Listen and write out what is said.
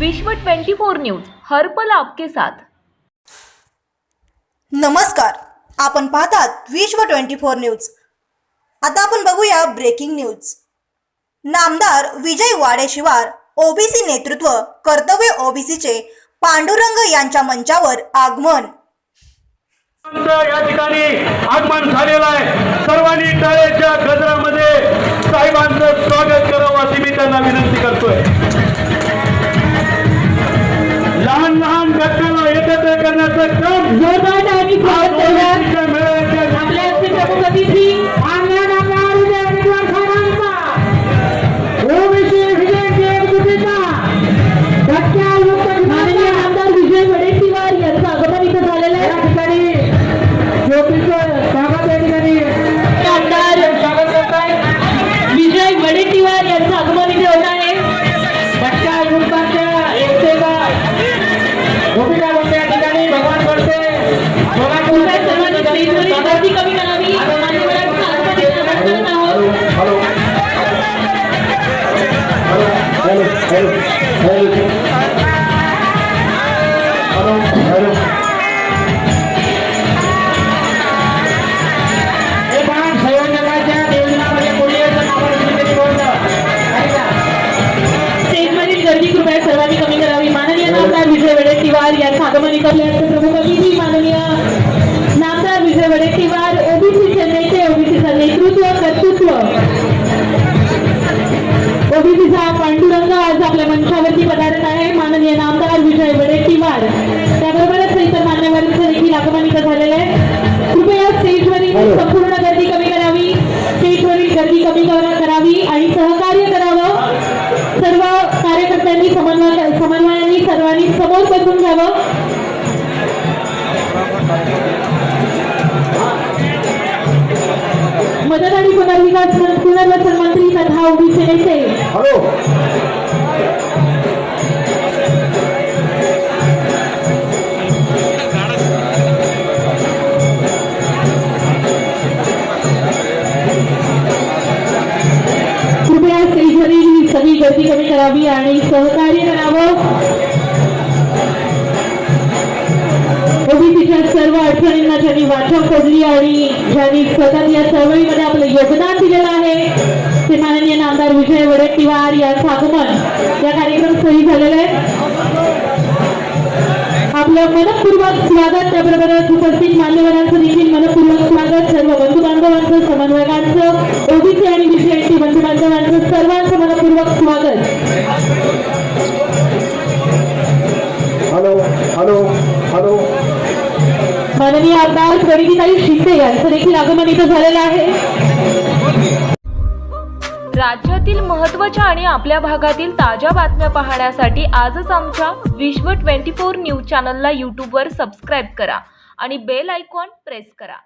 विश्व 24 न्यूज हर्पल आपके साथ. नमस्कार आपण पाहतात विश्व ट्वेंटी फोर न्यूज. आता आपण बघूया ब्रेकिंग न्यूज नामदार विजय वाडेशिवार ओबीसी नेतृत्व कर्तव्य ओबीसीचे पांडुरंग यांच्या मंचावर आगमन. या ठिकाणी आगमन झालेलं आहे. सर्वांनी टाळ्याच्या गजरामध्ये I'm not. भूमिका बनते या ठिकाणी भगवान स्टेजवरील गर्दी कमी करावी. हे गर्दी कृपया सर्वांनी कमी विजय वडेट्टीवार यांचं आगमन आपल्याचे प्रमुख अतिथी माननीय नामदार विजय वडेट्टीवार ओबीसीचे नेते ओबीसीचं नेतृत्व कर्तृत्व. ओबीसीचा पांडुरंग आज आपल्या मंचावरती पधारत आहे. माननीय नामदार विजय वडेट्टीवार त्याबरोबरच इतर मान्यवरांचं देखील आगमन इथं झालेलं आहे. कृपया स्टेजवरील संपूर्ण गर्दी कमी करावी. स्टेजवरील गर्दी कमी करा- करावी. आणि सर्व कार्यकर्त्यांनी समन्वय समन्वयांनी सर्वांनी समोर बसून घ्यावं. मदत आणि पुनर्विकास पुनर्वसन मंत्री तथा ओबीसी नेते. करावी आणि सहकार्य करावं ओबीसीच्या सर्व अडचणींना ज्यांनी वाचा फोडली आणि ज्यांनी सतत या चळवळीमध्ये आपलं योगदान दिलेलं आहे ते माननीय नामदार विजय वडेट्टीवार यांचं आगमन या कार्यक्रम सही झालेलं आहे. आपलं मनपूर्वक स्वागत त्याबरोबरच उपस्थित मान्यवरांचं देखील मनपूर्वक स्वागत सर्व बंधू बांधवांचं समन्वयकांचं ओबीसी आणि विजयंती बंधू बांधवांचं सर्वांचं मनपूर्वक स्वागत. Hello hello hello. माननीय आमदार प्रणितीताई शिंदे यांचं देखील आगमन इथं झालेलं आहे. राज्यातील महत्त्वाच्या आणि आपल्या भागातील ताज्या बातम्या पाहण्यासाठी आजच आमच्या विश्व 24 न्यूज चॅनलला यूट्यूबवर सबस्क्राईब करा आणि बेल आयकॉन प्रेस करा.